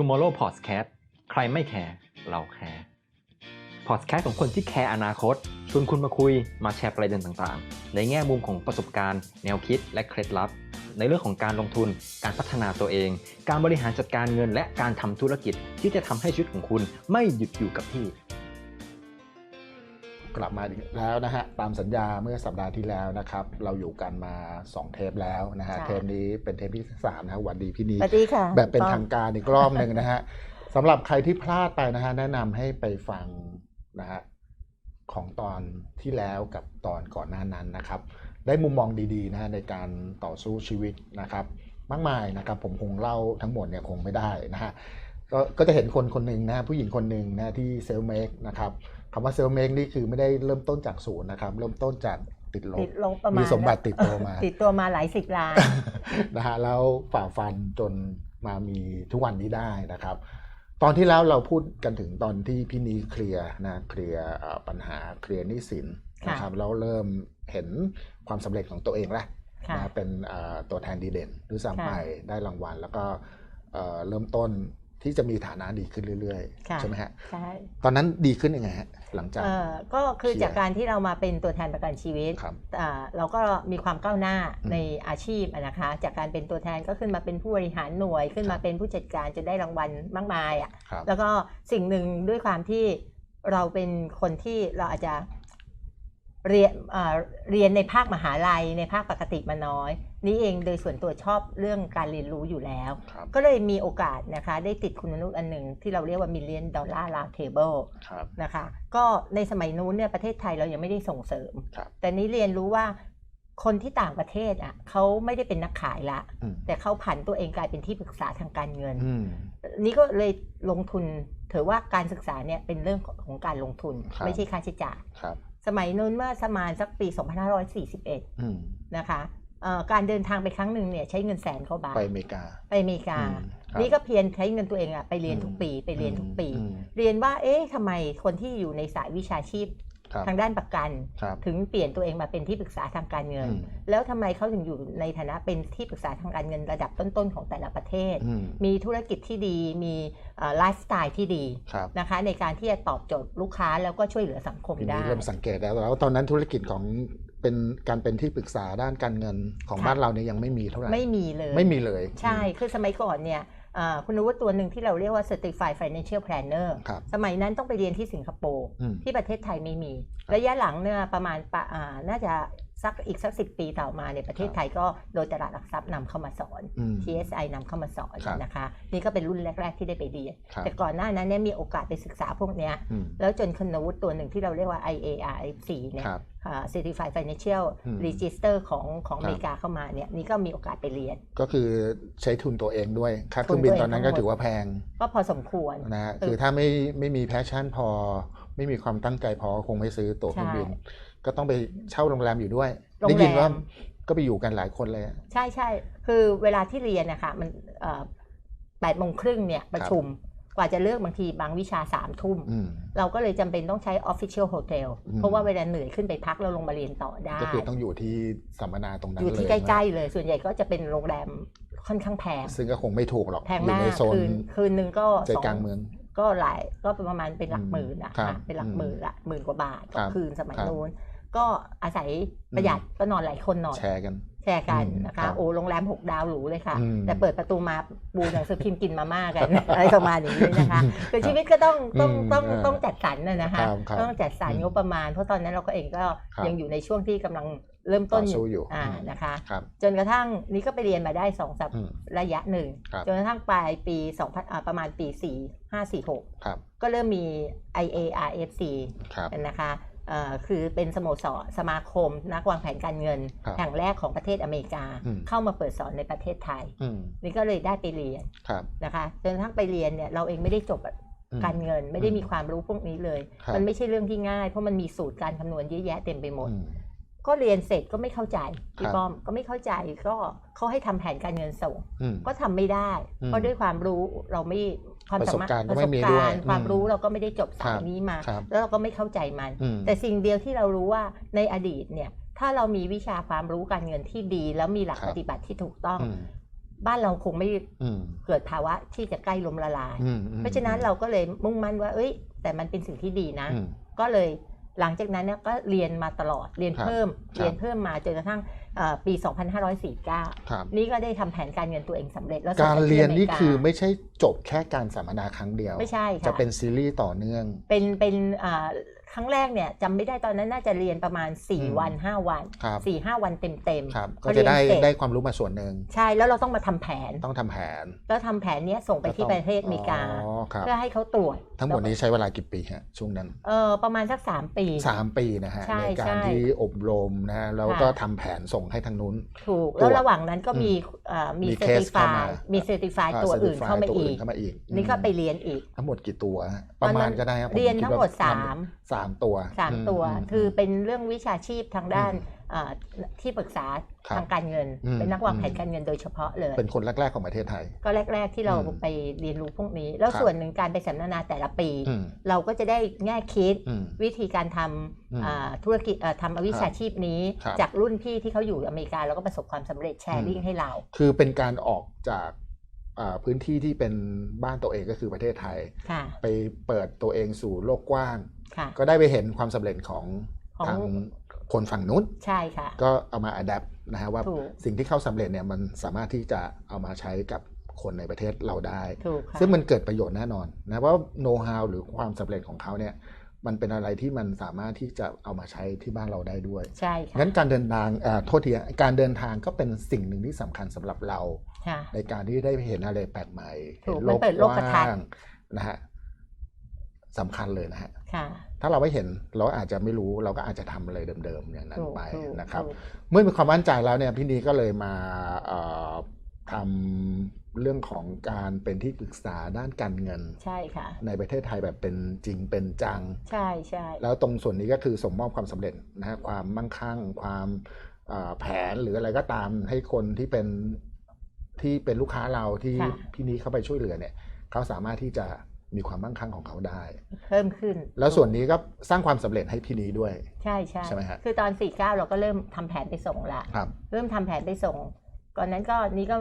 Tomorrow Podcast ใครไม่แคร์เราแคร์ Podcast ของคนที่แคร์อนาคตชวนคุณมาคุยมาแชร์ประเด็นต่างๆ ในแง่มุมของประสบการณ์ แนวคิดและเคล็ดลับ ในเรื่องของการลงทุน การพัฒนาตัวเอง การบริหารจัดการเงิน และการทำธุรกิจที่จะทำให้ชีวิตของคุณไม่หยุดอยู่กับที่ กลับมาอีกแล้วนะฮะตามสัญญาเมื่อสัปดาห์ที่แล้วนะครับ เราอยู่กันมา 2 เทปแล้วนะฮะค่ะเทปนี้เป็นเทปที่สามนะฮะหวันดีพี่นีสวัสดีค่ะแบบเป็นต้องทางการอีกรอบหนึ่งนะฮะสำหรับใครที่พลาดไปนะฮะแนะนำให้ไปฟังนะฮะของตอนที่แล้วกับตอนก่อนหน้านั้นนะครับ ได้มุมมองดีๆนะฮะในการต่อสู้ชีวิตนะครับ มากมายนะครับ ผมคงเล่าทั้งหมดเนี่ยคงไม่ได้นะฮะ ก็ก็จะเห็นคนคนหนึ่งนะฮะผู้หญิงคนหนึ่งนะฮะที่เซลเมกนะครับคำว่าเซลเมกนี่คือไม่ได้เริ่มต้นจากศูนย์นะครับ เริ่มต้นจากติดลติบดลบประมาณมีสมบัติติดตัวมา ติดตัวมาหลายสิบล้านนะฮะแล้วฝ่าฟันจนมามีทุกวันนี้ได้นะครับ ตอนที่แล้วเราพูดกันถึงตอนที่พี่นีเคลียร์นะเคลียร์เอ่อปัญหาเคลียร์หนี้สินค่ะนะครับแล้วเริ่มเห็นความสำเร็จของตัวเองแล้วค่ะนะเป็นเอ่อตัวแทนดีเด่นด้วยซ้ำค่ะไปได้รางวัล แล้วก็เอ่อเริ่มต้น ที่จะมีฐานะดีขึ้นเรื่อยค่ะๆใช่ไหมฮะใช่ตอนนั้นดีขึ้นยังไงฮะหลังจากเอ่อก็คือเคลียร์จากการที่เรามาเป็นตัวแทนประกันชีวิตครับอ่าเราก็มีความก้าวหน้าอืมในอาชีพอะนะคะ จากการเป็นตัวแทนก็ขึ้นมาเป็นผู้บริหารหน่วย ขึ้นครัมาบเป็นผู้จัดการจนได้รางวัลมากมายอะครับแล้วก็สิ่งหนึ่งด้วยความที่เราเป็นคนที่เราอาจจะเรียนอ่าเรียนในภาคมหาลัยในภาคปกติมาน้อย นี่เองโดยส่วนตัวชอบเรื่องการเรียนรู้อยู่แล้ว ครับ ก็เลยมีโอกาสนะคะ ได้ติดคุณมนุษย์อันหนึ่งที่เราเรียกว่า Million Dollar Round Table ครับ นะคะ ก็ในสมัยนู้นเนี่ยประเทศไทยเรายังไม่ได้ส่งเสริม ครับ แต่นี้เรียนรู้ว่าคนที่ต่างประเทศอะเขาไม่ได้เป็นนักขายละ อืมแต่เขาผันตัวเองกลายเป็นที่ปรึกษาทางการเงิน อืม นี่ก็เลยลงทุนถือว่าการศึกษาเนี่ยเป็นเรื่องของการลงทุน ครับ ไม่ใช่ค่าใช้จ่าย ครับ สมัยนู้นเมื่อประมาณสักปี 2541 อืม นะคะเอ่อ การเดินทางไปครั้งหนึ่งเนี่ยใช้เงินแสนกว่าบาทไปอเมริกา ไปอเมริกาอืมครับนี่ก็เพียรใช้เงินตัวเองอะไปเรียนอืมทุกปีไปเรียนทุกปีอืมเรียนว่าเอ๊ะทำไมคนที่อยู่ในสายวิชาชีพครับทางด้านประกันครับถึงเปลี่ยนตัวเองมาเป็นที่ปรึกษาทางการเงินอืมแล้วทำไมเขาถึงอยู่ในฐานะเป็นที่ปรึกษาทางการเงินระดับต้นๆของแต่ละประเทศอืมมีธุรกิจที่ดีมีไลฟ์สไตล์ที่ดีครับนะคะในการที่จะตอบโจทย์ลูกค้าแล้วก็ช่วยเหลือสังคมทีได้นี้เริ่มสังเกตแล้วแล้วตอนนั้นธุรกิจของ เป็นการเป็นที่ปรึกษาด้านการเงินของค่ะ บ้านเราเนี่ยยังไม่มีเท่าไหร่ไม่มีเลย ไม่มีเลยใช่คือสมัยก่อนเนี่ยเอ่อคุณวุฒิตัวหนึ่งที่เราเรียกว่า Certified Financial Planner ครับ สมัยนั้นต้องไปเรียนที่สิงคโปร์ อืม ที่ประเทศไทยไม่มีครับระยะหลังเนี่ยประมาณปะอ่าน่าจะ สักอีกสักสิปีต่อมาเนี่ยประเทศครับไทยก็โดยตลาดหลักทรัพย์นำเข้ามาสอนอืม TSI นำเข้ามาสอนครับนะคะ นี่ก็เป็นรุ่นแรก ๆ ที่ได้ไปเรียนครับแต่ก่อนหน้านั้นเนี่ยมีโอกาสไปศึกษาพวกเนี้ยอืมแล้วจนคุณวุฒิตัวหนึ่งที่เราเรียกว่า IARF4 เนี่ยครับอ่า Certified Financial อืม Register ของของครับอเมริกาเข้ามาเนี่ยนี่ก็มีโอกาสไปเรียน ก็คือใช้ทุนตัวเองด้วยค่าเครื่องทุนบินตัวเองตอนนั้นทั้ก็งหมดถือว่าแพง ก็พอสมควรนะฮะเออคือถ้าไม่ไม่มีแพชชั่นพอ ไม่มีความตั้งใจพอคงไม่ซื้อตั๋วเครื่องบินใช่ ก็ต้องไปเช่าโรงแรมอยู่ด้วยโรงแรมได้ยินว่าก็ไปอยู่กันหลายคนเลย ใช่ใช่คือเวลาที่เรียนนะคะมันแปดโมงครึ่งเนี่ยประชุมกว่าจะเลือกบางทีบางวิชาสามทุ่มอืมเราก็เลยจำเป็นต้องใช้ Official Hotel อืมเพราะว่าเวลาเหนื่อยขึ้นไปพักแล้วลงมาเรียนต่อได้ ก็คือต้องอยู่ที่สัมมนาตรงนั้นอยู่เลยที่ใกล้ๆเลย ส่วนใหญ่ก็จะเป็นโรงแรมค่อนข้างแพง ซึ่งก็คงไม่ถูกหรอกแพงอยู่มากในโซนคืนคืนหนึ่งก็ใจสองกลางเมืองก็หลายก็ประมาณเป็นหลักอืมหมื่นนะครัคะบเป็นหลักหมื่นละหมื่นกว่าบาทครัต่อบคืนสมัยครับนู้น ก็อาศัยประหยัดก็นอนหลายคนหน่อยแชร์กัน แชร์กันอืมนะครัคะบโอ้โรงแรม6ดาวหรูเลยค่ะอืมแต่เปิดประตูมาบูหนังสือพิมพ์กินมาม่ากัน อะไรประมาณอย่างนี้นะคะคือชีวิตก็ต้องต้องอืมต้องเออต้องจัดสรรนะนะคะครับครับต้องจัดสรรอืมงบประมาณ เพราะตอนนั้นเราก็เองก็ครับยังอยู่ในช่วงที่กำลังเริ่มต้นต่อสู้อยู่อ่าอืมนะคะครับจนกระทั่งนี้ก็ไปเรียนมาได้สองสัปอืมระยะหนึ่งครับจนกระทั่งปลายปี2 0อ่าประมาณปี4 5 4 6ครับก็เริ่มมี IARFC ครับนะคะเอ่อ คือเป็นสโมสรสมาคมนักวางแผนการเงินครับแห่งแรกของประเทศอเมริกาอืมเข้ามาเปิดสอนในประเทศไทยอืมนี่ก็เลยได้ไปเรียนครับนะคะจนกระทั่งไปเรียนเนี่ยเราเองไม่ได้จบอืมการเงินไม่ได้อืมมีความรู้พวกนี้เลยครับมันไม่ใช่เรื่องที่ง่าย เพราะมันมีสูตรการคำนวณเยอะแยะเต็มไปหมดอืม ก็เรียนเสร็จก็ไม่เข้าใจพี่ครับป้อมก็ไม่เข้าใจก็เขาให้ทำแผนการเงินส่งอืมก็ทำไม่ได้อืมเพราะด้วยความรู้เราไม่ความสามารถประสบการณ์ก็ไม่มีด้วยประสบการณ์ความอืมรู้เราก็ไม่ได้จบสายครับนี้มาครับแล้วเราก็ไม่เข้าใจมันอืมแต่สิ่งเดียวที่เรารู้ว่าในอดีตเนี่ยถ้าเรามีวิชาความรู้การเงินที่ดี แล้วมีหลักครับปฏิบัติที่ถูกต้องอืมบ้านเราคงไม่อืมเกิดภาวะที่จะใกล้ล้มละลายอืมอืมเพราะฉะนั้นเราก็เลยมุ่งมั่นว่า เอ้ย แต่มันเป็นสิ่งที่ดีนะอืมก็เลย หลังจากนั้นเนี่ยก็เรียนมาตลอดเรียนครับเพิ่มครับเรียนเพิ่มมาจนกระทั่งเอ่อปี 2549ครับนี่ก็ได้ทำแผนการเงินตัวเองสำเร็จแล้วส่งการไปที่เรียนนี่มกาคือไม่ใช่จบแค่การสัมมนาครั้งเดียว ไม่ใช่ค่ะจะเป็นซีรีส์ต่อเนื่อง เป็นเป็นอ่า ครั้งแรกเนี่ยจำไม่ได้ตอนนั้นน่าจะเรียนประมาณอืม4วัน 5 วันครับ 4 5 วันเต็มเต็มๆครับพก็อจะได้เรียนเสร็จ ได้ความรู้มาส่วนหนึ่งใช่แล้วเราต้องมาทำแผน ต้องทำแผนแล้วทำแผนเนี้ยส่งไปที่ประเทศอเมริกา อ๋อครับ เพื่อให้เขาตรวจทั้งหมดนี้ใช้เวลากี่ปีฮะช่วงนั้น เออประมาณสัก 3 ปีสามปีนะฮะใช่การใช่ที่อบรมนะฮะแล้วค่ะก็ทำแผนส่งให้ทางนู้น ถูกตรวจแล้วระหว่างนั้นก็มีเอ่อมีมีเซอเคร์สติเข้าฟามา ยมีเซอร์ติฟายอ่าตัวอื่น certify เข้ามาตัวอีอื่ก นเข้ามาอีกนี่ก็ไปอืมเรียนอีก ทั้งหมดกี่ตัวฮะประมาณก็ได้ครับผเรียนคิทั้งหมด ว่สาม สามตัวสามตัวมคือมเป็นเรื่องวิชาชีพทางด้านอืมเอ่อที่ปรึกษาครับทางการเงินอืมเป็นนักวางแผนอืมการเงินโดยเฉพาะเลย เป็นคนแรก ๆ ของประเทศไทย ก็แรก ๆ ที่เราอืมไปเรียนรู้พวกนี้ แล้วครับส่วนหนึ่งการไปสัมมนาแต่ละปีอืมเราก็จะได้แง่คิดอืมวิธีการทอืมำอ่าธุรกิจเอ่อทำวิชาชีพนี้ครับจากรุ่นพี่ที่เขาอยู่อเมริกา แล้วก็ประสบความสำเร็จแชร์ลิงอืมให้เรา คือเป็นการออกจากอ่าพื้นที่ที่เป็นบ้านตัวเองก็คือประเทศไทยค่ะไปเปิดตัวเองสู่โลกกว้างค่ะ ก็ได้ไปเห็นความสำเร็จของของทางคนฝั่งนู้นใช่ค่ะ ก็เอามาอัดแอปนะฮะว่าถูกสิ่งที่เขาสำเร็จเนี่ยมันสามารถที่จะเอามาใช้กับคนในประเทศเราได้ถูกค่ะซึ่งมันเกิดประโยชน์แน่นอนนะว่าโน้ตฮาวหรือความสำเร็จของเขาเนี่ยมันเป็นอะไรที่มันสามารถที่จะเอามาใช้ที่บ้านเราได้ด้วย ใช่ค่ะงั้นการเดินทางอ่าโทษทีอะการเดินทางก็เป็นสิ่งหนึ่งที่สำคัญสำหรับเราค่ะในการที่ได้เห็นอะไรแปลกใหม่ถูกห็มันเปิดโลกทัศน์ว้างนะฮะ สำคัญเลยนะฮะค่ะถ้าเราไม่เห็นเราอาจจะไม่รู้เราก็อาจจะทำอะไรเดิมๆอย่างนั้นถูกไปถูกนะครับถูกเมื่อมีความมั่นใจแล้วเนี่ยพี่นีก็เลยมาเอ่อทำเรื่องของการเป็นที่ปรึกษาด้านการเงิน ใช่ค่ะ ในประเทศไทยแบบเป็นจริงเป็นจัง ใช่ใช่แล้วตรงส่วนนี้ก็คือส่งมอบความสำเร็จนะฮะความมั่งคั่ง ความเอ่อแผนหรืออะไรก็ตามให้คนที่เป็นที่เป็นลูกค้าเราที่ค่ะพี่นี้เข้าไปช่วยเหลือเนี่ยเขาสามารถที่จะ มีความมั่งคั่งของเขาได้ เพิ่มขึ้น แล้วส่วนนี้ก็สร้างความสำเร็จให้พี่นี้ด้วย ใช่ใช่ใช่ไหมฮะคือตอน49เราก็เริ่มทำแผนไปส่งละครับเริ่มทำแผนไปส่ง ก่อนนั้นก็นี่ก็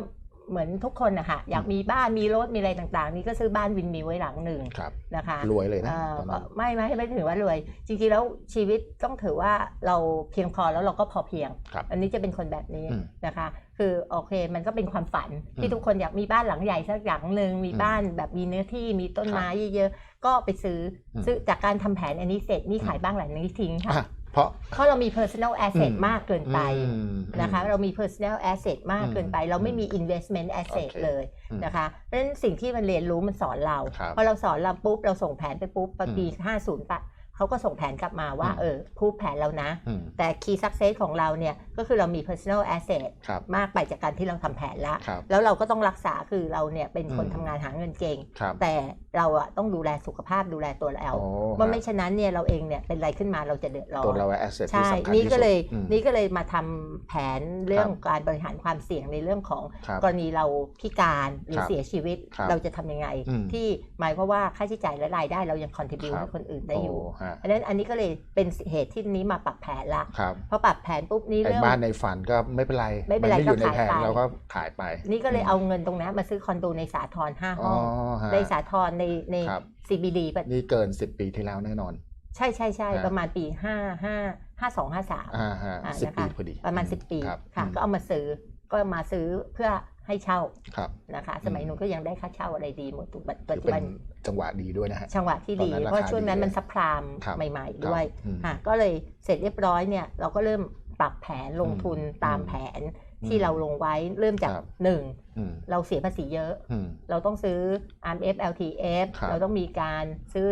เหมือนทุกคนนะคะอยากมีบ้านมีรถมีอะไรต่างๆ นี่ก็ซื้อบ้านวินมิวไว้หลังหนึ่งครับนะคะรวยเลยนะเอ่อตอนนั้นไม่ไม่ไม่ถือว่ารวย จริงๆแล้วชีวิตต้องถือว่าเราเพียงพอแล้วเราก็พอเพียงครับอันนี้จะเป็นคนแบบนี้อืมนะคะ คือโอเค มันก็เป็นความฝันอืที่มทุกคนอยากมีบ้านหลังใหญ่สักหลังหนึ่งมีอืมบ้านแบบมีเนื้อที่มีต้นครับไม้เยอะๆก็ไปซื้ออมซื้อจากการทำแผนอันนี้เสร็จนี่อืมขายบ้านหลังนี้ทิ้งค่ะอะเพราะเพราะเรามี personal asset อืมมากเกินไปอืมนะคะเรามี personal asset มากเกินไป เราไม่มี investment asset โอเคเลยอืมนะคะเพราะฉะนั้นสิ่งที่มันเรียนรู้มันสอนเราครับพอเราสอนเราปุ๊บเราส่งแผนไปปุ๊บพอปีอืม50ปะ เขาก็ส่งแผนกลับมาว่าอืมเออพูดแผนเรานะอืมแต่ key success ของเราเนี่ย ก็คือเรามี personal asset ครับมากไปจากการที่เราทำแผนละครับแล้วเราก็ต้องรักษาคือเราเนี่ยเป็นคนอืมทำงานหาเงินเก่งครับแต่เราอะต้องดูแลสุขภาพดูแลตัวเราโอ้ว่าไม่ฉะนั้นเนี่ยเราเองเนี่ยเป็นอะไรขึ้นมาเราจะเดือดร้อนตัวเราแอสเซทที่ใช่สำคัญนี่ที่ก็สุดเลยอืมนี่ก็เลยมาทำแผนเรื่องครับการบริหารความเสี่ยงในเรื่องของครับกรณีเราพิการหรือครับเสียชีวิตครับเราจะทำยังไงอืมที่หมายความว่าค่าใช้จ่ายและรายได้เรายังคอนทิบิวครับให้คนอื่นได้อยู่โฮะอันนั้นอันนี้ก็เลยเป็นเหตุที่นี้มาปรับแผนละครับพอปรับแผนปุ๊บนี่ไอ้เริ่มบ้านในฝันก็ไม่เป็นไรไม่เป็นไรนอยู่ในก็ขายแผนไปเราก็ขายไป นี่ก็เลยเอาเงินตรงนั้นมาซื้อคอนโดในสาทรห้าห้องฮะในสาทรในในครับ CBD ปะนี่เกิน 10 ปีที่แล้วแน่นอน ใช่ใช่ใช่ฮะประมาณปีห้าห้าห้าสองห้าสามอ่าฮะอ่าสิบนะคะปีพอดีประมาณอื10ปีครับค่ะอืมก็เอามาซื้อก็มาซื้อเพื่อ ให้เช่าครับนะคะ สมัยอืมนู้นก็ยังได้ค่าเช่าอะไรดีหมดทุกปัจถืจุอเป็บันนจังหวะดีด้วยนะฮะจังหวะที่ดีตอนนั้นราคาเพราะช่วงนั้นดีเลยมันซัพพลามครับใหม่ ๆ ด้วยอืมค่ะก็เลยเสร็จเรียบร้อยเนี่ยเราก็เริ่มปรับแผนลงทุนอืมตามแผนที่อืมเราลงไว้เริ่มจากครับหนึ่งอืมเราเสียภาษีเยอะอืมเราต้องซื้อ RMF LTF ครับเราต้องมีการซื้อ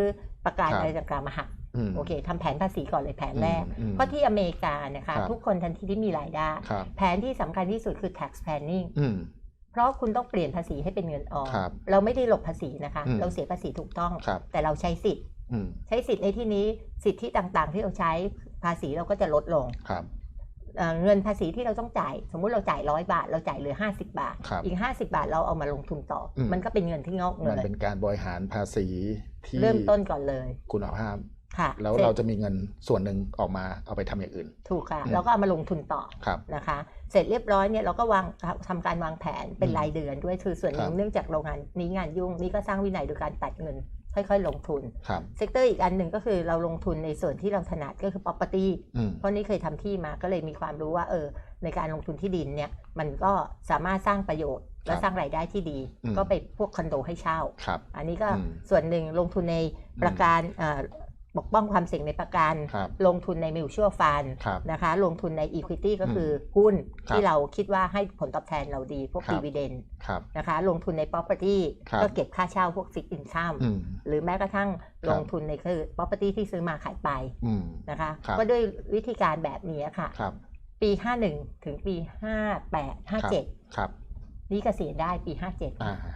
ประกันครับอะไรต่างๆมาหักอืมโอเคทำแผนภาษีก่อนเลยแผนแรกอืมเพราะที่อเมริกานะคะครับทุกคนทันทีที่มีรายได้ครับแผนที่สำคัญที่สุดคือ tax planning อืม เพราะคุณต้องเปลี่ยนภาษีให้เป็นเงินออมครับเราไม่ได้หลบภาษีนะคะ อืม เราเสียภาษีถูกต้อง ครับ แต่เราใช้สิทธิ์ อืม ใช้สิทธิ์ในที่นี้สิทธิต่างๆ ที่เราใช้ภาษีเราก็จะลดลงครับ เอ่อเงินภาษีที่เราต้องจ่าย สมมุติเราจ่ายร้อยบาท เราจ่ายเหลือ 50 บาท ครับอีก 50 บาทเราเอามาลงทุนต่ออม มันก็เป็นเงินที่งอกเงมันยเป็นการบริหารภาษีที่เริ่มต้นก่อนเลย คุณภาพ ค่ะแล้วสจเราจะมีเงินส่วนหนึ่งออกมาเอาไปทำอย่างอื่น ถูกค่ะอืมแล้วก็เอามาลงทุนต่อครับนะคะ เสร็จเรียบร้อยเนี่ยเราก็วางทำการวางแผนเป็นอืมรายเดือนด้วยคือส่วนหนึ่คงรับเนื่องจากโรงงานนี้งานยุ่งนี่ก็สร้างวินัยโดยการตัดเงินค่อยๆ ลงทุนครับเซกเตอร์อีกอันหนึ่งก็คือเราลงทุนในส่วนที่เราถนัดก็คือ property อืมเพราะนี่เคยทำที่มาก็เลยมีความรู้ว่าเออในการลงทุนที่ดินเนี่ยมันก็สามารถสร้างประโยชน์ และครับสร้างรายได้ที่ดีอืมก็ไปพวกคอนโดให้เช่าครับอันนี้ก็อืมส่วนหนึ่งลงทุนในประกันเอ่อ ปกป้องความเสี่ยงในประกัน ครับลงทุนในมิวชั่วฟันครับ นะคะ ลงทุนใน Equity ก็คือหุ้นครับที่เราคิดว่าให้ผลตอบแทนเราดีพวก ครับ dividend ครับ นะคะ ลงทุนใน property ครับ ก็เก็บค่าเช่าพวก fixed income อืม หรือแม้กระทั่งครับ ลงทุนในคือ property ที่ซื้อมาขายไปอืม นะคะครับ ก็ด้วยวิธีการแบบนี้ค่ะ ครับ ปี 51 ถึงปี 58 57 ครับ นี่เกษียณได้ปี57อ่าฮะ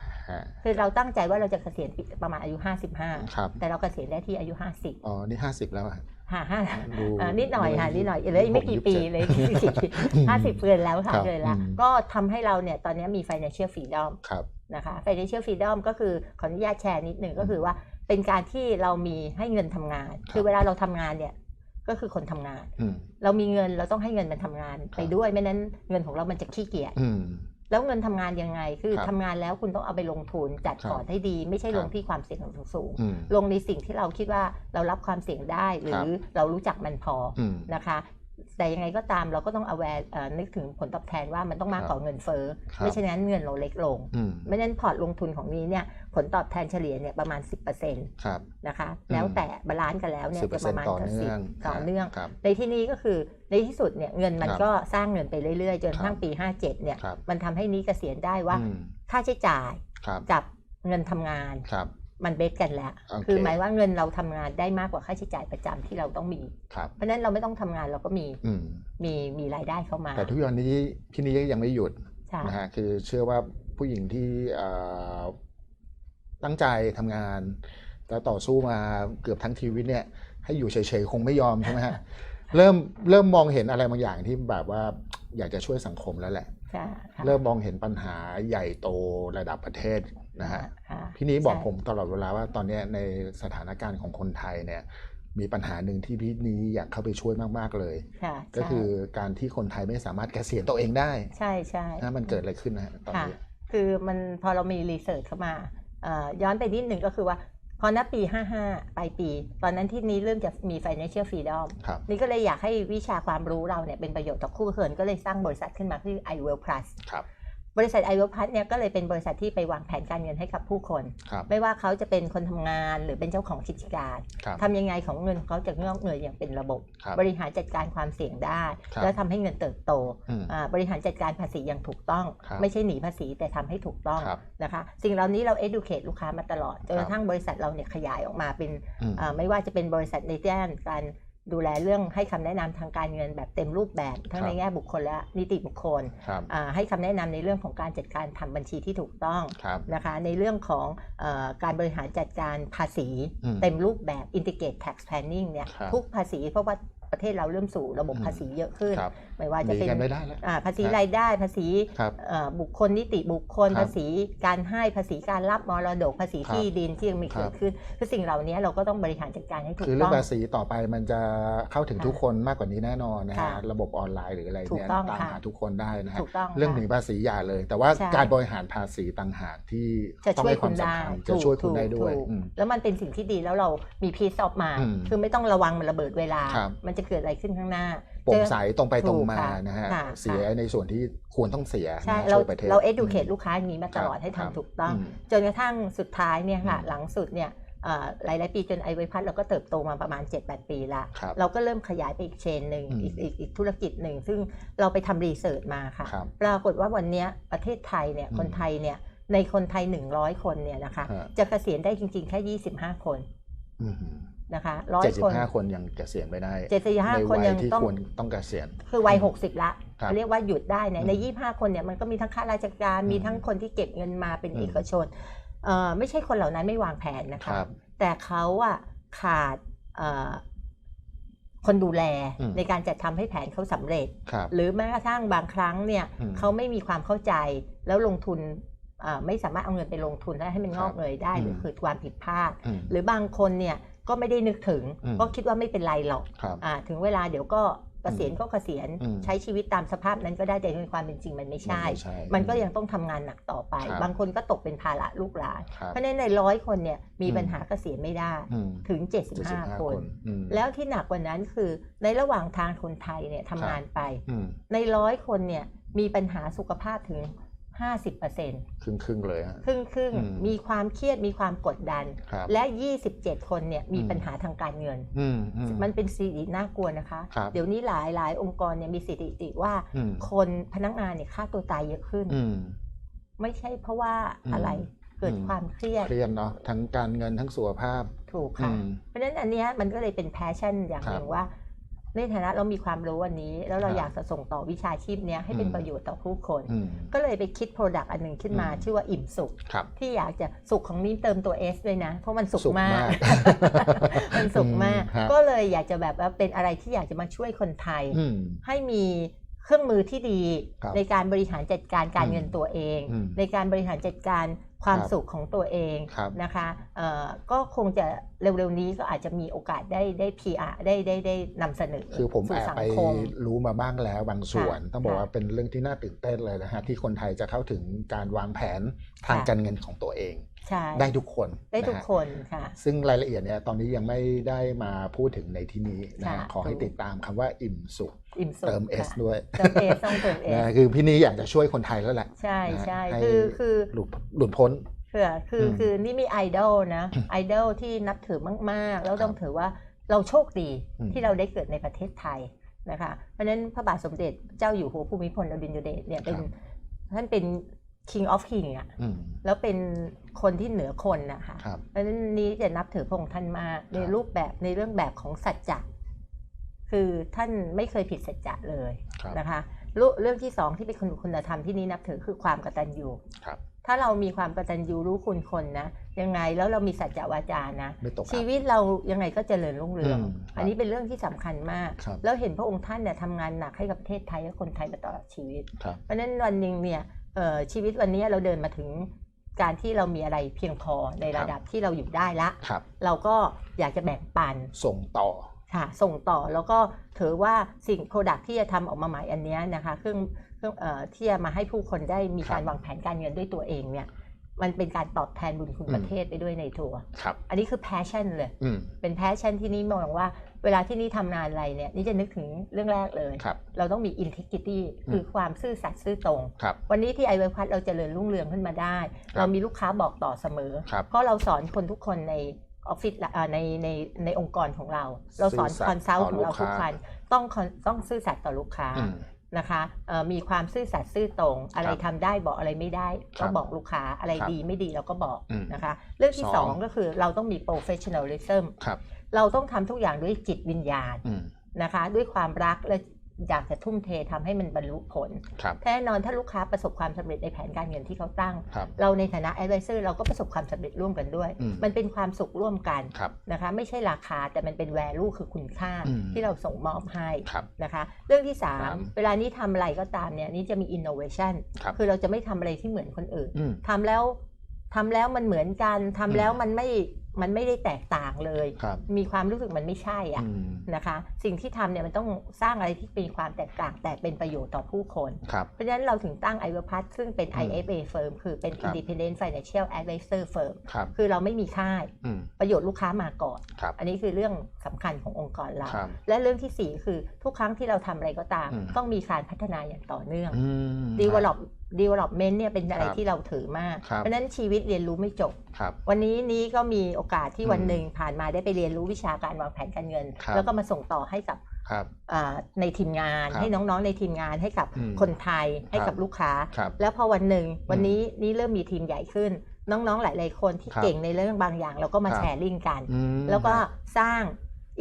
คือเราตั้งใจว่าเราจะเกษียณปีประมาณอายุครับ55แต่เราเกษียณได้ที่อายุ 50 อ๋อ นี่ห้าสิบแล้วอะค่ะห้าดูอ่านิดหน่อยค่ะดูนิดหน่อยเหลยไม่กี่ปี27เลยสี่ปีห้าสิบเกินแล้วค่ะครับเกินแล้วอืมก็ทำให้เราเนี่ยตอนนี้มี financial freedom ครับนะคะ financial freedom ก็คือขออนุญาตแชร์นิดหนึ่งก็คือว่าเป็นการที่เรามีให้เงินทำงานครับคือเวลาเราทำงานเนี่ยก็คือคนทำงานอืมเรามีเงินเราต้องให้เงินมันทำงานครับไปด้วยไม่นั้นเงินของเรามันจะขี้เกียจอืม แล้วเงินทำงานยังไง คือครับทำงานแล้วคุณต้องเอาไปลงทุนจัดครับพอร์ตให้ดี ไม่ใช่ครับลงที่ความเสี่ยงสูงๆอืมลงในสิ่งที่เราคิดว่าเรารับความเสี่ยงได้หรืครัอบเรารู้จักมันพอออืมนะคะ แต่ยังไงก็ตามเราก็ต้อง aware เอ่อนึกถึงผลตอบแทนว่ามันต้องมากกว่าเงินเฟ้อครับไม่เช่นนั้นเงินเราเล็กลงอืมไม่นั้นพอร์ตลงทุนของนี้เนี่ยผลตอบแทนเฉลี่ยเนี่ยประมาณ 10%ครับนะคะอืมแล้วแต่บาลานซ์กันแล้วเนี่ยสิบเปอจะร์ปเซ็นระต์มาณต่อกับเนื่อง10ต่อเนื่องครับในที่นี้ก็คือในที่สุดเนี่ยเงินมันครับก็สร้างเงินไปเรื่อยๆ จนกระทั้งปี 57เนี่ยครับมันทำให้นี้เกษียณได้ว่าอืมค่าใช้จ่ายครับกับเงินทำงานครับ มันเบสกันแล้วโอเคคือหมายว่าเงินเราทำงานได้มากกว่าค่าใช้จ่ายประจำที่เราต้องมีครับเพราะฉะนั้นเราไม่ต้องทำงานเราก็มีอืมมีมีรายได้เข้ามา แต่ทุกวันนี้พี่นี้ยังไม่หยุดใช่นะฮะคือเชื่อว่าผู้หญิงที่เอ่อตั้งใจทำงานแล้วต่อสู้มาเกือบทั้งชีวิตเนี่ย ให้อยู่เฉยๆคงไม่ยอมใช่ไหมฮะเริ่มเริ่มมองเห็นอะไรบางอย่างที่แบบว่าอยากจะช่วยสังคมแล้วแหละใช่ค่ะเริ่มมองเห็นปัญหาใหญ่โตระดับประเทศ นะฮะค่ะพี่นี้บอกใช่ผมตลอดเวลาว่าตอนเนี้ยในสถานการณ์ของคนไทยเนี่ยมีปัญหาหนึ่งที่พี่นี้อยากเข้าไปช่วยมากๆเลยค่ะก็ใช่คือการที่คนไทยไม่สามารถเกษียณตัวเองได้ ใช่ใช่นะมันเกิดอะไรขึ้นนะฮะตอนค่ะนี้คือมันพอเรามีรีเสิร์ชเข้ามาเอ่อย้อนไปนิดหนึ่งก็คือว่าพอนับปี 55 ปลายปี ตอนนั้นที่นี้เริ่มจะมี financial freedom ครับนี่ก็เลยอยากให้วิชาความรู้เราเนี่ยเป็นประโยชน์ต่อคู่เขินก็เลยสร้างบริษัทขึ้นมาคือ i w e l l Plus ครั บบริษัท i w e l l Plus เนี่ยก็เลยเป็นบริษัทที่ไปวางแผนการเงินให้กับผู้คนครับไม่ว่าเขาจะเป็นคนทำงานหรือเป็นเจ้าของกิจการครับทำยังไงของเงินเขาจะงอกเงยอย่างเป็นระบบครับบริหารจัดการความเสี่ยงได้ครับแล้วทำให้เงินเติบโตอืมอ่าบริหารจัดการภาษีอย่างถูกต้องครับไม่ใช่หนีภาษีแต่ทำให้ถูกต้องครับนะคะสิ่งเหล่านี้เรา educate ลูกค้ามาตลอดจนกครัระบทั่งบริษัทเราเนี่ยขยายออกมาเป็นอืมอ่าไม่ว่าจะเป็นบริษัทในด้านการ ดูแลเรื่องให้คำแนะนำทางการเงินแบบเต็มรูปแบบ ทั้งครับในแง่บุคคลและนิติบุคคลครับอ่าให้คำแนะนำในเรื่องของการจัดการทำบัญชีที่ถูกต้องครับนะคะในเรื่องของเออการบริหารจัดการภาษีอืมเต็มรูปแบบ integrate tax planning เนี่ยครับทุกภาษีเพราะว่าประเทศเราเริ่มสู่ระบบอืมภาษีเยอะขึ้นครับ ไม่ว่าหจะนีเป็นกันไม่ได้แล้วอ่าภาษีครับรายได้ภาษีครับเอ่อบุคคลนิติบุคคลครับภาษีการให้ภาษีการรับมรดกภาษีครับที่ดินที่ยังมีครับเกิดขึ้นคือสิ่งเหล่านี้เราก็ต้องบริหารจัดการให้ถูคืกอเรื่ต้อองงภาษีต่อไปมันจะเข้าถึงค่ะทุกคนมากกว่านี้แน่นอนนะค่ะฮะระบบออนไลน์หรืออะไรถูเนี่ยกต้องตามค่ะหาทุกคนได้นะฮะถูกต้องเรื่องหค่ะนีภาษีอย่าเลย แต่ว่าใช่การบริหารภาษีต่างหากที่จะต้องช่วยให้คคุวามณได้สำคัญถูจะกช่วยคุณได้ถูกด้วยถูกอืมแล้วมันเป็นสิ่งที่ดีแล้วเรามีพีซออกมาอืมคือไม่ต้องระวังมันระเบิดเวลาครับมันจะเกิดอะไรขึ้นข้างหน้าโปร่งใสตรงไปตรงถูกมาค่ะนะฮะค่ะเสียในส่วนที่ควรต้องเสียใช่นะเราช่วยประเทศเรา educate ลูกค้าอย่างนี้มาตลอดครับให้ครับทำถูกต้องอืมจนกระทั่งสุดท้ายเนี่ยค่ะอืมหลังสุดเนี่ยเอ่อหลายๆปีจนไอไวพัทเราก็เติบโตมาประมาณ 7-8 ปีละครับเราก็เริ่มขยายไปอีกเชนหนึ่งอืมอีกอีกอีกธุรกิจหนึ่ง ซึ่งเราไปทำรีเสิร์ชมาค่ะครับปรากฏว่าวันเนี้ยประเทศไทยเนี่ยอืมคนไทยเนี่ยในคนไทย 100 คนเนี่ยนะคะฮะจะเกษียณได้จริง ๆ แค่ 25 คนอืม นะคะร้อยเจ็ดสิคบนห้าคนยังเกษียณไม่ได้เจ็ดสิบห้าในคนวัยังที่ต้องควรต้องเกษียณคือวัยอืมหกสิบละครับเรียกว่าหยุดได้เนี่ยในอืมยี่ห้าคนเนี่ยมันก็มีทั้งข้าราชการอืมมีทั้งคนที่เก็บเงินมาเป็นอืมเอกชนเอ่อไม่ใช่คนเหล่านั้นไม่วางแผนนะคคะรับแต่เขาอะขาดเอ่อคนดูแลอืมในการจัดทำให้แผนเขาสำเร็จครับหรือแม้กระทั่งบางครั้งเนี่ยอืมเขาไม่มีความเข้าใจแล้วลงทุนอ่าไม่สามารถเอาเงินไปลงทุนแล้วให้มันคงรับอกเงยได้หรือมเกิดความผิดพลาดอืมหรือบางคนเนี่ย ก็ไม่ได้นึกถึงอืมก็คิดว่าไม่เป็นไรหรอกครับอ่าถึงเวลาเดี๋ยวก็เกษียณก็เกษียณอืมใช้ชีวิตตามสภาพนั้นก็ได้แต่ในความเป็นจริงมันไม่ใช่ มันไม่ใช่มันก็ยังต้องทำงานหนักต่อไปครับบางคนก็ตกเป็นภาระลูกหลานครับเพราะฉะนั้นในร้อยคนเนี่ยมีอืมปัญหาเกษียณไม่ได้อืมถึงเจ็ดสิบ75ห้าคนอืมแล้วที่หนักกว่านั้นคือในระหว่างทางคนไทยเนี่ยทำงานไปอืมในร้อยคนเนี่ยมีปัญหาสุขภาพถึง 50%ครึ่งครึ่งๆเลยฮะครึ่งครึ่งๆอืมมีความเครียดมีความกดดันครับและ 27 คนเนี่ยมีอืมปัญหาทางการเงินอืมอืมันเป็นสถิติน่ากลัวนะคะครับเดี๋ยวนี้หลายหลายองค์กรเนี่ยมีสถิติว่าอืมคนพนักงานเนี่ยฆ่าตัวตายเยอะขึ้นอืมไม่ใช่เพราะว่าอืมอะไรเกิดอืมความเครียดเครียดเนาะทั้งการเงินทั้งสุขภาพ ถูกอืค่ะมเพราะฉะนั้นอันเนี้ยมันก็เลยเป็นแพชชั่นอย่างครับหนึ่งว่า ในฐานะเรามีความรู้วันนี้ แล้วเราครับอยากจะส่งต่อวิชาชีพเนี้ยให้เป็นอืมประโยชน์ต่อผู้คนอืมก็เลยไปคิดโปรดักต์อันหนึ่งขึ้นมาอืมชื่อว่าอิ่มสุขครับที่อยากจะสุขของนี้เติมตัว S ด้วยนะ เพราะมันสุขสุขมามากกมันสุขมากอืมฮะก็เลยอยากจะแบบว่าเป็นอะไรที่อยากจะมาช่วยคนไทยอืมให้มีเครื่องมือที่ดีครับในการบริหารจัดการการอืมเงินตัวเองอืมในการบริหารจัดการ ความครับสุขของตัวเองครับนะคะเอ่อก็คงจะเร็วๆนี้ก็อาจจะมีโอกาสได้ได้ PR ได้ได้ได้นำเสนอคือผมสู่แอบสังไปคมรู้มาบ้างแล้วบางส่วนค่ะต้องบอกค่ะว่าเป็นเรื่องที่น่าตื่นเต้นเลยนะฮะที่คนไทยจะเข้าถึงการวางแผนทางค่ะการเงินของตัวเอง ใช่ได้ทุกคนได้ทุกะฮะคนค่ะซึ่งรายละเอียดเนี่ยตอนนี้ยังไม่ได้มาพูดถึงในที่นี้นะฮะค่ะขอให้ถูกติดตามคำว่าอิ่มสุขอิ่มสุขเติม S ค่ะด้วยเติม S ต้องเติม S นะคือพี่นี่อยากจะช่วยคนไทยแล้วแหละ ใช่ใช่ให้คือคือหลุดหลุดพ้นคือคืออืมคือนี่มีไอดอลนะไอดอลที่นับถือมาก ๆ แล้วต้องถือว่าเราโชคดีอืมที่เราได้เกิดในประเทศไทยนะคะเพราะฉะนั้นพระบาทสมเด็จเจ้าอยู่หัวภูมิพลอดุลยเดชเนี่ยเป็นครับท่านเป็น king of king อะอืม แล้วเป็นคนที่เหนือคนนะคะครับ เพราะฉะนั้นนี้จะนับถือพระองค์ท่านมากในครับรูปแบบในเรื่องแบบของสัจจะคือท่านไม่เคยผิดสัจจะเลยครับ นะคะเรื่องเรื่องที่สองที่เป็นคุณคุณธรรมที่นี่นับถือคือความกตัญญูครับ ถ้าเรามีความกตัญญูรู้คุณคนนะยังไงแล้วเรามีสัจจะวาจานะ ไม่ตกอับ ชีวิตเรายังไงก็เจริญรุ่งเรือง อืมครับอันนี้เป็นเรื่องที่สำคัญมาก ครับ แล้วเห็นพระองค์ท่านเนี่ยทำงานหนักให้กับประเทศไทยและคนไทยมาตลอดชีวิต ครับ เพราะฉะนั้นวันหนึ่งเนี่ยเอ่อ ชีวิตวันนี้เราเดินมาถึงการที่เรามีอะไรเพียงพอในระดับที่เราอยู่ได้ละครับเราก็อยากจะแบ่งปันส่งต่อค่ะ ส่งต่อแล้วก็ถือว่าสิ่งโปรดักที่จะทำออกมาใหม่อันเนี้ยนะคะเครื่องเครื่องเอ่อที่จะมาให้ผู้คนได้มีครับการวางแผนการเงินด้วยตัวเองเนี่ยมันเป็นการตอบแทนบุญคุณอืมประเทศไปด้วยในตัวครับอันนี้คือ passion เลยอืมเป็น passion ที่นี่มองว่า เวลาที่นี่ทำงานอะไรเนี่ยนี่จะนึกถึงเรื่องแรกเลยครับเราต้องมี integrity อืมคือความซื่อสัตย์ซื่อตรงครับวันนี้ที่ไอเวพัทเราจเจริญรุ่งเรืองขึ้นมาได้ครับเรามีลูกค้าบอกต่อเสมอครับเพราะเราสอนคนทุกคนในออฟฟิศละเอ่อในในในองค์กรของเรา เราสอนซื่อสัตย์คอนซัลท์ต่อของเราลูกค้าทุกคนต้อง con- ต้องซื่อสัตย์ต่อลูกค้าอืม นะคะเอ่อมีความซื่อสัตย์ซื่อตรง อะไรครับทำได้บอกอะไรไม่ได้ครัก็บบอกลูกค้าอะไรครับดีไม่ดีเราก็บอกอืมนะคะ เรื่องที่สสอองงก็คือเราต้องมี professionalism ครับเราต้องทำทุกอย่างด้วยจิตวิญญาณอืมนะคะ ด้วยความรักและ อยากจะทุ่มเททำให้มันบรรลุผลครับแน่นอนถ้าลูกค้าประสบความสำเร็จในแผนการเงินที่เขาตั้งครับเราในฐานะ advisor เราก็ประสบความสำเร็จร่วมกันด้วยอืมมันเป็นความสุขร่วมกันครับนะคะไม่ใช่ราคาแต่มันเป็น value คือคุณค่าอืมที่เราส่งมอบให้ครับนะคะเรื่องที่ครับ3เวลานี้ทำอะไรก็ตามเนี่ยนี่จะมี innovation ครับคือเราจะไม่ทำอะไรที่เหมือนคนอื่นอืมทำแล้วทำแล้วมันเหมือนกันทำแล้วมันไม่ มันไม่ได้แตกต่างเลยครับมีความรู้สึกมันไม่ใช่อะอืมนะคะ สิ่งที่ทำเนี่ยมันต้องสร้างอะไรที่มีความแตกต่าง แต่เป็นประโยชน์ต่อผู้คนครับเพราะฉะนั้นเราถึงตั้ง i v e r p a t ซึ่งเป็นอืม IFA firm คือเป็นครับ Independent Financial Advisor firm ครับคือเราไม่มีค่ายอืมประโยชน์ลูกค้ามาก่อนครับอันนี้คือเรื่องสำคัญขององค์กรเราครับและเรื่องที่ 4 คือทุกครั้งที่เราทำอะไรก็ตามอืมต้องมีการพัฒนาอย่างต่อเนื่องอืม develop development เนี่ยเป็นอะไรครับที่เราถือมากครับเพราะฉะนั้นชีวิตเรียนรู้ไม่จบครับวันนี้นี้ก็มีโอกาสที่วันอืมหนึ่งผ่านมาได้ไปเรียนรู้วิชาการวางแผนการเงินครับแล้วก็มาส่งต่อให้กับครับอ่าในทีมงานครับให้น้องๆในทีมงานให้กับอืมคนไทยให้ครับกับลูกค้าครับแล้วพอวันหนึ่งวันนี้นี่เริ่มมีทีมใหญ่ขึ้น น้องๆหลาย ๆ คนที่ครับเก่งในเรื่องบางอย่าง เราก็มาครับแชร์ลิงก์กันอืมแล้วก็สร้าง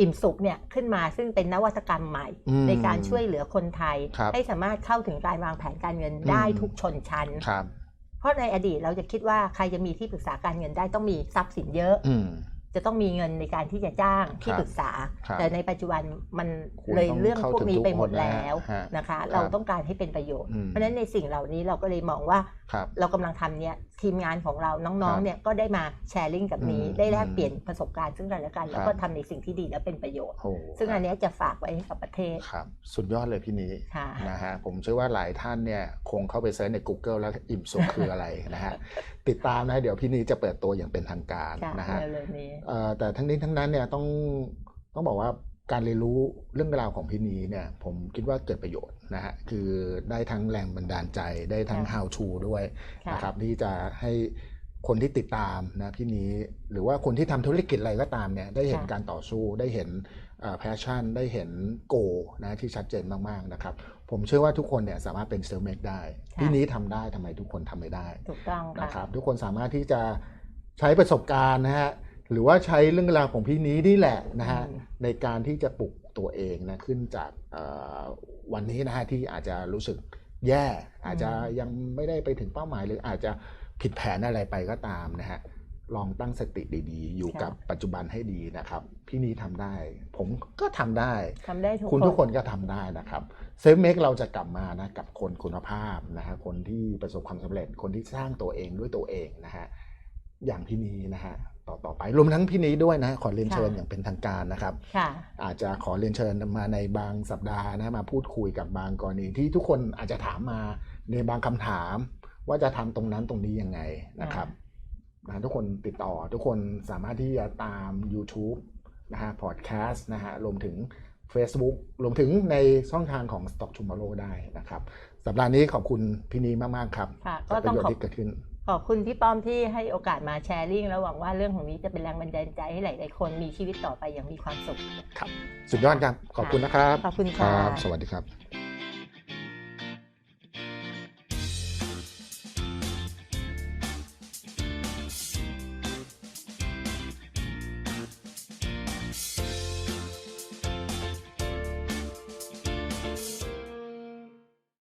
อิ่มสุขเนี่ยขึ้นมาซึ่งเป็นนวัตกรรมใหม่อืมในการช่วยเหลือคนไทยครับให้สามารถเข้าถึงการวางแผนการเงินอืมได้ทุกชนชั้นครับเพราะในอดีตเราจะคิดว่าใครจะมีที่ปรึกษาการเงินได้ต้องมีทรัพย์สินเยอะอืมจะต้องมีเงินในการที่จะจ้างที่ครับปรึกษาครับแต่ในปัจจุบันมันคุณเลยต้องเรื่องเข้าพวกถึงนี้ทุกไปหมดคนนะแล้วฮะนะคะครับเราต้องการให้เป็นประโยชน์อืมเพราะฉะนั้นในสิ่งเหล่านี้เราก็เลยมองว่าครับ เรากำลังทำเนี่ยทีมงานของเราน้องครับๆเนี่ยก็ได้มาแชร์ลิงก์กับนี้อืมได้แลกอืมเปลี่ยนประสบการณ์ซึ่งกันและกัน แล้วก็ทำในสิ่งที่ดีและเป็นประโยชน์โอ้ซึ่งอันเนี้ยจะฝากไว้ให้กับประเทศครับสุดยอดเลยพี่นี้ค่ะนะฮะผมเชื่อว่าหลายท่านเนี่ยคงเข้าไปเซิร์ชใน Google แล้วอิ่มสุขคืออะไรนะฮะติดตามนะฮะเดี๋ยวพี่นี้จะเปิดตัวอย่างเป็นทางการค่ะนะฮะเร็วๆนี้เอ่อแต่ทั้งนี้ทั้งนั้นเนี่ยต้องต้องบอกว่า การเรียนรู้เรื่องราวของพี่นีเนี่ยผมคิดว่าเกิดประโยชน์นะฮะคือได้ทั้งแรงบันดาลใจได้ทั้งค่ะ how to ด้วยค่ะนะครับที่จะให้คนที่ติดตามนะพี่นี้หรือว่าคนที่ทำธุรกิจอะไรก็ตามเนี่ยได้เห็นค่ะการต่อสู้ได้เห็นแพชชั่น ได้เห็นโกนะที่ชัดเจนมาก ๆ นะครับ ผมเชื่อว่าทุกคนเนี่ยสามารถเป็นเซล f เม e ได้ค่ะพี่นี้ทำได้ทำไมทุกคนทำไม่ได้ ถูกต้องนะคค่ะรับ ทุกคนสามารถที่จะใช้ประสบการณ์นะฮะ หรือว่าใช้เรื่องราวของพี่นี้นี่แหละนะฮะอืมในการที่จะปลุกตัวเองนะขึ้นจากเอ่อวันนี้นะฮะที่อาจจะรู้สึกแย่ อาจจะยังไม่ได้ไปถึงเป้าหมาย หรืออาจจะผิดแผนอะไรไปก็ตามนะฮะลองตั้งสติดีๆ อยู่กับปัจจุบันให้ดีนะครับ พี่นี้ทำได้ ผมก็ทำได้ทำได้ทุกคุณทุกคนก็ทำได้นะครับเซฟเมกเราจะกลับมานะกับคนคุณภาพนะฮะคนที่ประสบความสำเร็จคนที่สร้างตัวเองด้วยตัวเองนะฮะอย่างพี่นีนะฮะ ต่อต่อไปรวมทั้งพี่นี้ด้วยนะขอเรียนเชิญอย่างเป็นทางการนะครับค่ะอาจจะขอเรียนเชิญมาในบางสัปดาห์นะมาพูดคุยกับบางกรณีที่ทุกคนอาจจะถามมาในบางคำถาม ว่าจะทำตรงนั้นตรงนี้ยังไงนะครับนะทุกคนติดต่อทุกคนสามารถที่จะตาม YouTube นะฮะพอดแคสต์นะฮะรวมถึง Facebook รวมถึงในช่องทางของ Stock Tomorrow ได้นะครับ สัปดาห์นี้ขอบคุณพี่นีมาก ๆ ครับค่ะกัก็บปต้อระงโยชขอบน์ที่เกิดขึ้น ขอบคุณพี่ป้อมที่ให้โอกาสมาแชร์ลิงก์แล้วหวังว่าเรื่องของนี้จะเป็นแรงบันดาลใจให้หลาย ๆ คนมีชีวิตต่อไปอย่างมีความสุขสุดยอดครับ ขอบคุณนะครับ ขอบคุณคค่ะรับ สวัสดีครับ